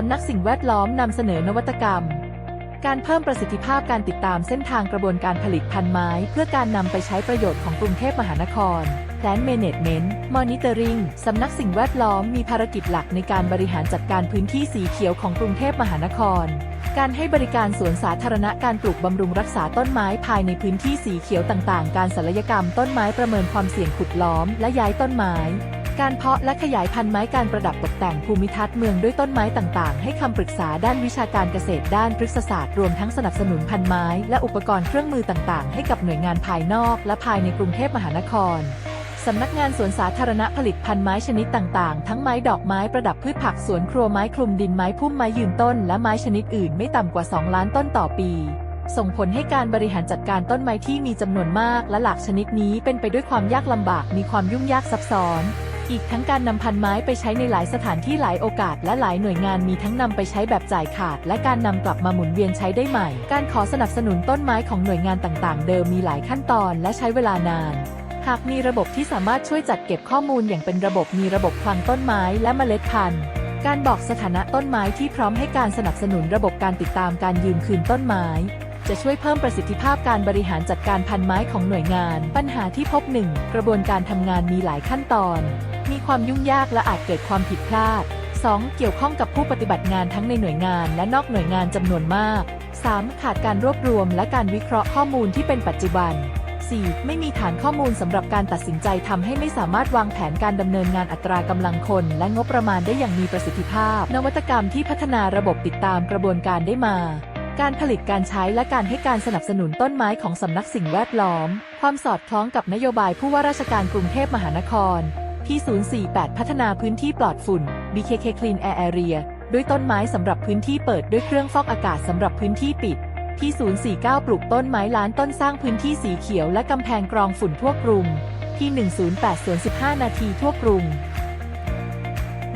สำนักสิ่งแวดล้อมนำเสนอนวัตกรรม การเพิ่มประสิทธิภาพการติดตามเส้นทางกระบวนการผลิตพันธุ์ไม้ เพื่อการนำไปใช้ประโยชน์ของกรุงเทพมหานคร Plan Management Monitoring สำนักสิ่งแวดล้อมมีภารกิจหลักในการบริหารจัดการพื้นที่สีเขียวของกรุงเทพมหานคร การให้บริการสวนสาธารณะการปลูกบำรุงรักษาต้นไม้ภายในพื้นที่สีเขียวต่างๆ การศัลยกรรมต้นไม้ประเมินความเสี่ยงขุดล้อมและย้ายต้นไม้ การเพาะและขยายพันธุ์ไม้การประดับตกแต่งภูมิทัศน์เมืองด้วยต้นไม้ต่างๆ ให้คำปรึกษาด้านวิชาการเกษตรด้านพฤกษศาสตร์รวมทั้งสนับสนุนพันธุ์ไม้และอุปกรณ์เครื่องมือต่างๆ ให้กับหน่วยงานภายนอกและภายในกรุงเทพมหานครสำนักงานสวนสาธารณะผลิตพันธุ์ไม้ชนิดต่างๆ ทั้งไม้ดอกไม้ประดับพืชผักสวนครัวไม้คลุมดินไม้พุ่มไม้ยืนต้น และไม้ชนิดอื่นไม่ต่ำกว่า 2 ล้านต้นต่อปี ส่งผลให้การบริหารจัดการต้นไม้ที่มีจำนวนมากและหลากชนิดนี้เป็นไปด้วยความยากลำบากมีความยุ่งยากซับซ้อน อีกทั้งการนำพันไม้ไปใช้ในหลายสถานที่หลายโอกาสและหลายหน่วยงานมีทั้งนำไปใช้แบบจ่ายขาด และการนำกลับมาหมุนเวียนใช้ได้ใหม่ การขอสนับสนุนต้นไม้ของหน่วยงานต่างๆ เดิมมีหลายขั้นตอนและใช้เวลานาน หากมีระบบที่สามารถช่วยจัดเก็บข้อมูลอย่างเป็นระบบมีระบบคลังต้นไม้และเมล็ดพันธุ์การบอกสถานะต้นไม้ที่พร้อมให้การสนับสนุนระบบการติดตามการยืนคืนต้นไม้ จะช่วยเพิ่มประสิทธิภาพการบริหารจัดการพันไม้ของหน่วยงาน ปัญหาที่พบหนึ่งกระบวนการทำงานมีหลายขั้นตอน มีความยุ่งยากและอาจเกิดความผิดพลาด 2. เกี่ยวข้องกับผู้ปฏิบัติงานทั้งในหน่วยงานและนอกหน่วยงานจำนวนมาก 3. ขาดการรวบรวมและการวิเคราะห์ข้อมูลที่เป็นปัจจุบัน 4. ไม่มีฐานข้อมูลสำหรับการตัดสินใจทำให้ไม่สามารถวางแผนการดำเนินงานอัตรากำลังคน และงบประมาณได้อย่างมีประสิทธิภาพ นวัตกรรมที่พัฒนาระบบติดตามกระบวนการได้มา การผลิตการใช้และการให้การสนับสนุนต้นไม้ของสำนักสิ่งแวดล้อม ความสอดคล้องกับนโยบายผู้ว่าราชการกรุงเทพมหานคร ที่048 พัฒนาพื้นที่ปลอดฝุ่น BKK Clean Air Area ด้วยต้นไม้สำหรับพื้นที่เปิดด้วยเครื่องฟอกอากาศสำหรับพื้นที่ปิด ที่ 049 ปลูกต้นไม้ล้านต้นสร้างพื้นที่สีเขียวและกำแพงกรองฝุ่นทั่วกรุง ที่ 108สวน15 นาทีทั่วกรุง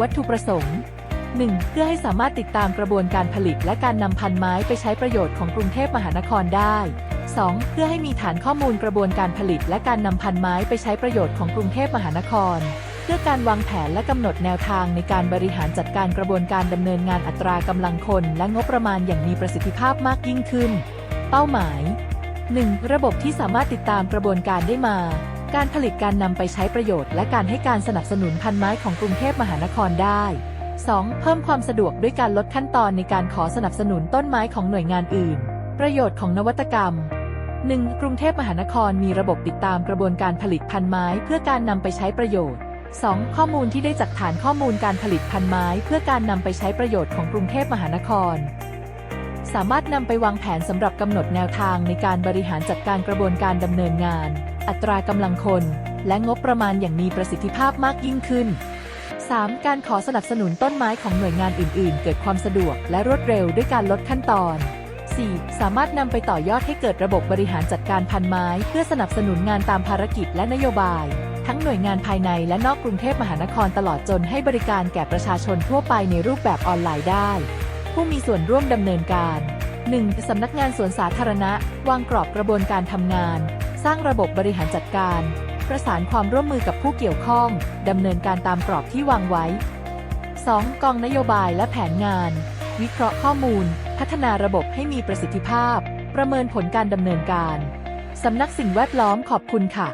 วัตถุประสงค์ 1. เพื่อให้สามารถติดตามกระบวนการผลิตและการนำพันไม้ไปใช้ประโยชน์ของกรุงเทพมหานครได้ 2. เพื่อให้มีฐานข้อมูลกระบวนการผลิตและการนำพันไม้ไปใช้ประโยชน์ของกรุงเทพมหานคร เพื่อการวางแผนและกำหนดแนวทางในการบริหารจัดการกระบวนการดำเนินงานอัตรากำลังคน และงบประมาณอย่างมีประสิทธิภาพมากยิ่งขึ้น เป้าหมาย 1. ระบบที่สามารถติดตามกระบวนการได้มา การผลิตการนำไปใช้ประโยชน์ และการให้การสนับสนุนพันไม้ของกรุงเทพมหานครได้ 2. เพิ่มความสะดวกด้วยการลดขั้นตอนในการขอสนับสนุนต้นไม้ของหน่วยงานอื่น ประโยชน์ของนวัตกรรม 1. กรุงเทพมหานครมีระบบติดตามกระบวนการผลิตพันไม้ เพื่อการนำไปใช้ประโยชน์ 2. ข้อมูลที่ได้จากฐานข้อมูลการผลิตพันไม้ เพื่อการนำไปใช้ประโยชน์ของกรุงเทพมหานคร สามารถนำไปวางแผนสำหรับกำหนดแนวทางในการบริหารจัดการกระบวนการดำเนินงาน อัตรากำลังคน และงบประมาณอย่างมีประสิทธิภาพมากยิ่งขึ้น 3. การขอสนับสนุนต้นไม้ของหน่วยงานอื่น ๆ เกิดความสะดวกและรวดเร็วด้วยการลดขั้นตอน 4. สามารถนำไปต่อยอดให้เกิดระบบบริหารจัดการพันไม้ เพื่อสนับสนุนงานตามภารกิจและนโยบาย ทั้งหน่วยงานภายในและนอกกรุงเทพมหานครตลอดจนให้บริการแก่ประชาชนทั่วไปในรูปแบบออนไลน์ได้ ผู้มีส่วนร่วมดำเนินการ 1. สำนักงานสวนสาธารณะ วางกรอบกระบวนการทำงาน สร้างระบบบริหารจัดการ ประสานความร่วมมือกับผู้เกี่ยวข้องดำเนินการตามกรอบที่วางไว้ 2. กองนโยบายและแผนงาน วิเคราะห์ข้อมูล พัฒนาระบบให้มีประสิทธิภาพ ประเมินผลการดำเนินการ สำนักสิ่งแวดล้อมขอบคุณค่ะ